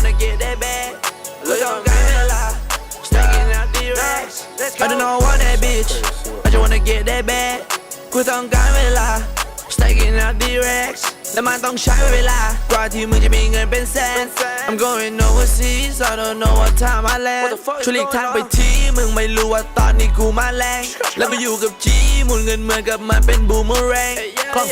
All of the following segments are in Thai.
wanna get that bag กูต้องการเวลา stacking up the racks I don't know what that bitch I just wanna get that bag กูต้องการเวลา stacking up the racks และมันต้องใช้เวลากว่าที่มึงจะมีเงินเป็นแสน I'm going overseas I don't know what time I land ช่วยหลีกทางไปที มึงไม่รู้ว่าตอนนี้กูมาแรง แล้วไปอยู่กับจีหมุนเงินเหมือนกับมันเป็นบูมเมอแรงคล็อก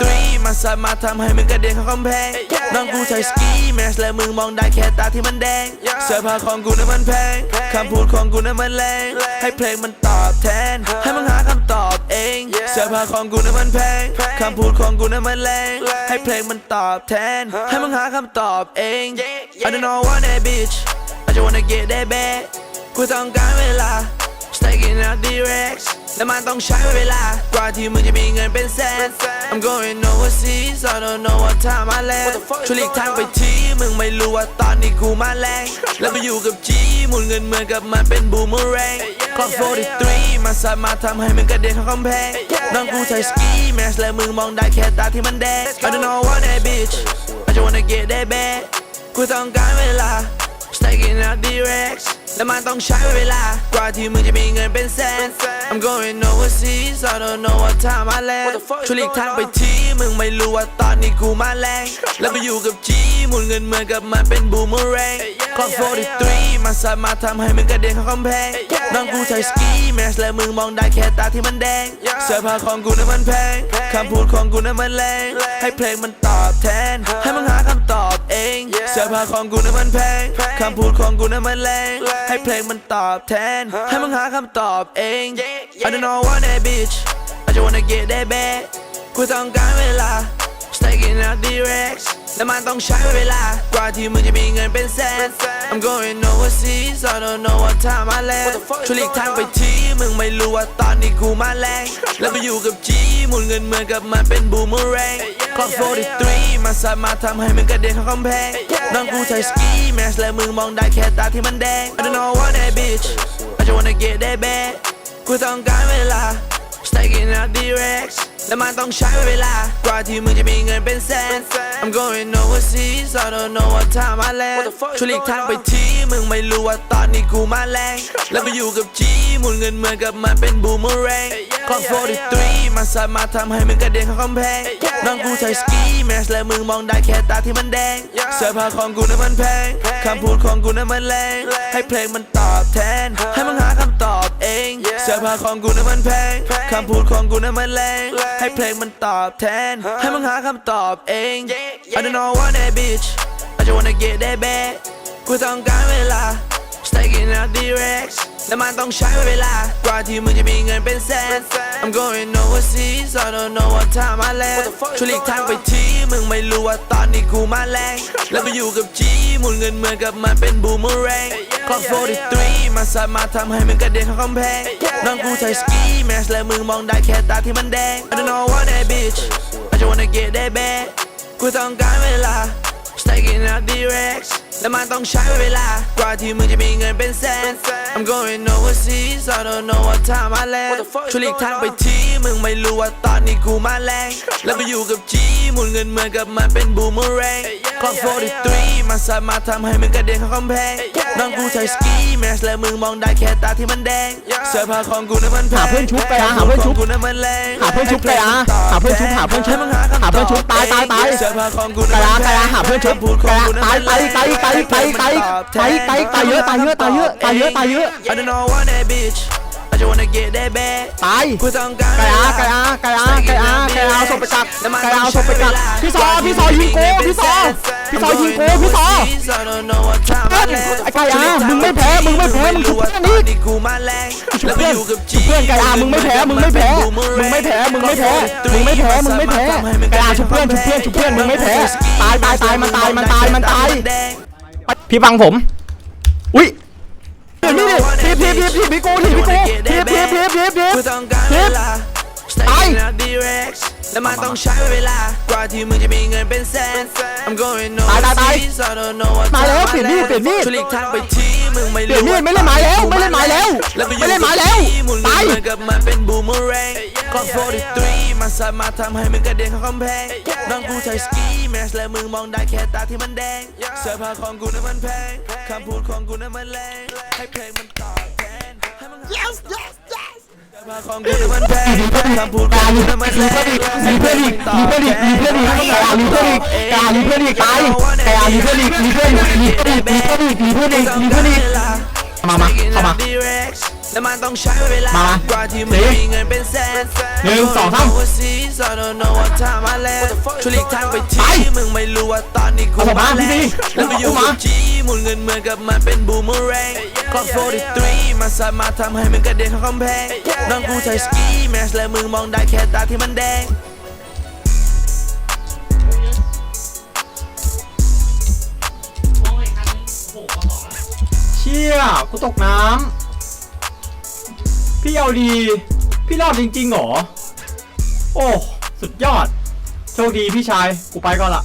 43มันสามารถทำให้มึงกระเด็นเข้ากำแพงน้องกูใส่สกีแมสและมึงมองได้แค่ตาที่มันแดงเสื้อผ้าของกูนั้นมันแพงคำพูดของกูนั้นมันแรงให้เพลงมันตอบแทน ให้มึงหาคำตอบเองเสื้อผ้าของกูนั้นมันแพงคำพูดของกูนั้นมันแรงให้เพลงมันตอบแทน ให้มึงหาคำตอบเอง I don't know what that bitch I just wanna get that bag กูต้องการเวลา stacking up the racks และมันต้องใช้เวลากว่าที่มึงจะมีเงินเป็นแสน I'm going overseas I don't know what time I land ช่วยหลีกทางไปทีมึงไม่รู้ว่าตอนนี้กูมาแรง แล้วไปอยู่กับจีหมุนเงินเหมือนกับมันเป็นบูมเมอแรงคล็อก43มันสามารถทำให้มึงกระเด็นเข้ากำแพงน้องกูใส่สกีแมสและมึงมองได้แค่ตาที่มันแดง I don't know what that bitch I just wanna get that bag กูต้องการเวลา stacking up the racks และมันต้องใช้เวลากว่าที่มึงจะมีเงินเป็นแสน I'm going overseas I don't know what time I land ช่วยหลีกทางไปทีมึงไม่รู้ว่าตอนนี้กูมาแรง แล้วไปอยู่กับจีหมุนเงินเหมือนกับมันเป็นบูมเมอแรงคล็อก43มันสามารถทำให้มึงกระเด็นเข้ากำแพงน้องกูใส่สกีแมสและมึงมองได้แค่ตาที่มันแดง เสื้อผ้าของกูนั้นมันแพงคำพูดของกูนั้นมันแรง ให้เพลงมันตอบแทน ให้มึงหาคำตอบเอ งเสื้อผ้าของกูนั้นมันแพงคำพูดของกูนั้นมันแรงให้เพลงมันตอบแทน ให้มึงหาคำตอบเอง I don't know what that bitch I just wanna get that bag กูต้องการเวลา stacking up the racks และมันต้องใช้เวลากว่าที่มึงจะมีเงินเป็นแสน I'm going overseas I don't know what time I land ช่วยหลีกทางไปทีมึงไม่รู้ว่าตอนนี้กูมาแรง แล้วไปอยู่กับจีหมุนเงินเหมือนกับมันเป็นบูมเมอแรงคล็อก43มันสามารถทำให้มึงกระเด็นเข้ากำแพงน้องกูใส่สกีแมสและมึงมองได้แค่ตาที่มันแดง I don't know what that bitch I just wanna get that bag กูต้องการเวลา stacking up the racks และมันต้องใช้เวลากว่าที่มึงจะมีเงินเป็นแสน I'm going overseas I don't know what time I land ช่วยหลีกทางไปทีมึงไม่รู้ว่าตอนนี้กูมาแรง แล้วไปอยู่กับจีหมุนเงินเหมือนกับมันเป็นบูมเมอแรงคล็อก43มันสามารถทำให้มึงกระเด็นเข้ากำแพงน้องกูใส่สกีแมสและมึงมองได้แค่ตาที่มันแดง เสื้อผ้าของกูนั้นมันแพงคำพูดของกูนั้นมันแรง ให้เพลงมันตอบแทน ให้มึงหาคำตอบเอง เสื้อผ้าของกูนั้นมันแพงคำพูดของกูนั้นมันแรง ให้เพลงมันตอบแทน ให้มึงหาคำตอบเอง I don't know what that bitch I just wanna get that bag กูต้องการเวลา stacking up the racks และมันต้องใช้เวลากว่าที่มึงจะมีเงินเป็นแสน I'm going overseas I don't know what time I land ช่วยหลีกทางไปทีมึงไม่รู้ว่าตอนนี้กูมาแรง แล้วไปอยู่กับจีหมุนเงินเหมือนกับมันเป็นบูมเมอแรงคล็อก43มันสามารถทำให้มึงกระเด็นเข้ากำแพงน้องกูใส่สกีแมสและมึงมองได้แค่ตาที่มันแดง I don't know what that bitch I just wanna get that bag กูต้องการเวลา stacking up the racks และมันต้องใช้เวลากว่าที่มึงจะมีเงินเป็นแสน I'm going overseas I don't know what time I land ช่วยหลีกทางไปที มึงไม่รู้ว่าตอนนี้กูมาแรง แล้วไปอยู่กับจีหมุนเงินเหมือนกับมันเป็นบูมเมอแรงคล็อก43มันสามารถทำให้มึงกระเด็นเข้ากำแพงน้องกูใส่สกีแมสและมึงมองได้แค่ตาที่มันแดง เสื้อผ้าของกูนั้นมันแพงหาเพื่อนชุบไปอะหาเพื่อนชุบคำพูดของกูนั้นมันแรงหาเพื่อนชุบไปอะหาเพื่อนชุบหาเพื่อนชุบให้มึงหาคำตอบหาเพื่อนชุบตายตายตายเสื้อผ้าของกูกะลากะลาหาเพื่อนชุบกะลาตายตายตายตายตายตายตายตายตายเยอะตายเยอะตายเยอะตายเยอะตายเยอะ I don't know what that bitch I just wanna get that bag ตายกูต้องการกะลากะลากะลากะลากะลาเอาศพไปกักกะลาเอาศพไปกักพี่ซอพี่ซอยิงกูพี่ซอพี่ซอยิงกูพี่ซอเฮ้ยไอ้ไก่อามึงไม่แพ้มึงไม่แพ้มึงชุบเพื่อนนี่กูมาแรงชุบเพื่อนชุบเพื่อนไก่อามึงไม่แพ้มึงไม่แพ้มึงไม่แพ้มึงไม่แพ้มึงไม่แพ้มึงไม่แพ้ไก่อาชุบเพื่อนชุบเพื่อนชุบเพื่อนมึงไม่แพ้ตายตายตายมันตายมันตายมันตายพี่ฟังผมอุ้ยนี่นี่ทีบทีบทีบทีบพี่กูทีบพี่กู ทีบทีบทีบทีบทีบกูต้องการเวลาตาย Stacking up the racks และมันต้องใช้เวลากว่าที่มึงจะมีเงินเป็นแสน I'm going ตายตายตาย overseas I don't know what มาแล้ว time I เปลี่ยนมีด land เปลี่ยนมีด ช่วยหลีกทางไปทีมึงไม่เปลี่ยนมีดไม่เล่นไม้แล้วไม่เล่นไม้แล้วไม่เล่นไม้แล้วหมุนตายเหมือนกับมันเป็นบูมเมอแรงกล้อง43มันสามารถทำให้มึงกระเด็นเข้ากำแพงน้องกูใช้สกีแมสและมึงมองได้แค่ตาที่มันแดง เสื้อผ้าของกูนั้นมันแพงคำพูดของกูนั้นมันแรงให้เพลงมันตอบแทนให้มึง yes yes มันแพลีเพูดของกูนั้นมันแรงรีเพื่อนอีกรีเพื่อนอีกรีเพื่อนอีกรีเพื่อนอีกกาลีเพื่อนอีกกาลีเพื่อนอีกตายกาลีเพื่อนอีกรีเพื่อนอีกรีเพื่อนอีกรีเพื่อนอีกรีเพื่อนอีกรีเพื่อนอีกมามาเข้ามา แล้วมันต้องใช้เวลามากว่าที่มึงสี่มีเงินเป็นแสนหนึ่งสองสาม I don't know what time I land ช่วยหลีกทางไปไปทีมึงไม่รู้ว่าตอนนี้กูเอาผมมามาพี่แล้วดีแล้วไปอยู่เอามากับจีหมุนเงินเหมือนกับมันเป็นบูมเมอแรงกล้อง43มันสามารถทำให้มึงกระเด็นเข้ากำแพงน้องกูใช้สกีแมสและมึงมองได้แค่ตาที่มันแดงเชี่ยกูตกน้ำ พี่เอาดี พี่รอดจริงๆเหรอ โอ้ สุดยอด โชคดีพี่ชาย กูไปก่อนละ